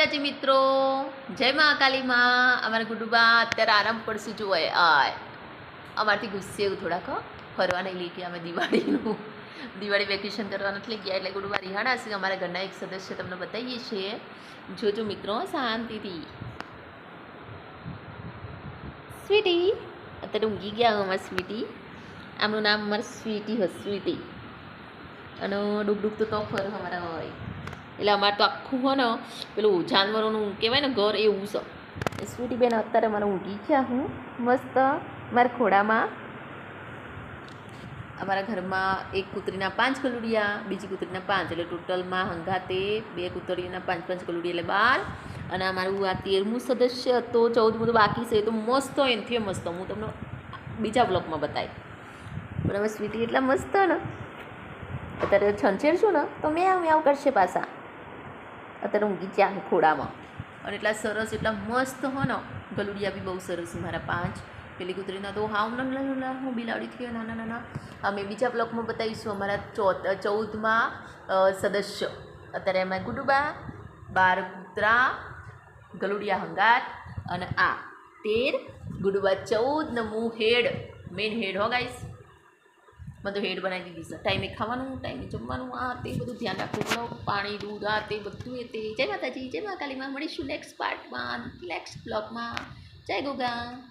માતાજી મિત્રો. જય મા કાલીમાં અમારા ગુડુબા અત્યારે આરામ પડશે જો આય અમારથી ગુસ્સે એવું થોડાક. ફરવા નહીં લઈ ગયા અમે દિવાળીનું. દિવાળી વેકેશન કરવા નથી ગયા એટલે ગુડુબા રિહાણા છે અમારા ઘરના એક સદસ્ય તમને બતાવીએ છીએ. જોજો મિત્રો, શાંતિથી. સ્વીટી. અત્યારે ઊંઘી ગયા અમારા સ્વીટી. આમનું નામ અમારું સ્વીટી હ, સ્વીટી. અને ડૂબ ડૂબ તો તો ફર અમારા એટલે અમારે તો આખું હોય ને, પેલું જાનવરોનું કહેવાય ને ઘર એવું છે એ સ્વીટી બેન અત્યારે મને ઊંઘી ગયા હું, મસ્ત. મારા ખોડામાં અમારા ઘરમાં એક કૂતરીના પાંચ કલુડિયા, બીજી કૂતરીના પાંચ. એટલે ટોટલમાં હંગાતે બે કૂતરીના પાંચ પાંચ કલુડિયા એટલે બાર. અને અમારું આ તેરમું સદસ્ય તો ચૌદમું તો બાકી છે. તો મસ્ત એનથી મસ્ત. હું તમને બીજા બ્લોકમાં બતાવી પણ હવે સ્વીટી એટલા મસ્ત ને. અત્યારે છંછેડશું ને, તો મેં આવું કરશે પાછા. અત્યારે ઊંઘી ગયા ખોડામાં. અને એટલા સરસ, એટલા મસ્ત, હો ને. ગલુડિયા બી બહુ સરસ મારા પાંચ. પેલી કૂતરીના તો હાવ નાના નાના હું બિલાડી થઈ નાના નાના. અમે બીજા બ્લોકમાં બતાવીશું અમારા ચોથ, ચૌદમાં સદસ્ય. અત્યારે એમાં ગુડુબા બાર કૂતરા ગલુડિયા હંગાત અને આ તેર, ગુડુબા ચૌદ નમું હેડ મેઇન હેડ, હો ગાઈસ તો હેડ બનાવી દીધી છે. ટાઈમે ખાવાનું, ટાઈમે જમવાનું, આ તે બધું ધ્યાન રાખવું પડે. પાણી, દૂધ, આ તે બધું એ તે. જય માતાજી, જય મા કાલીમાં મળીશું નેક્સ્ટ પાર્ટમાં નેક્સ્ટ બ્લોગમાં જય ગોગા.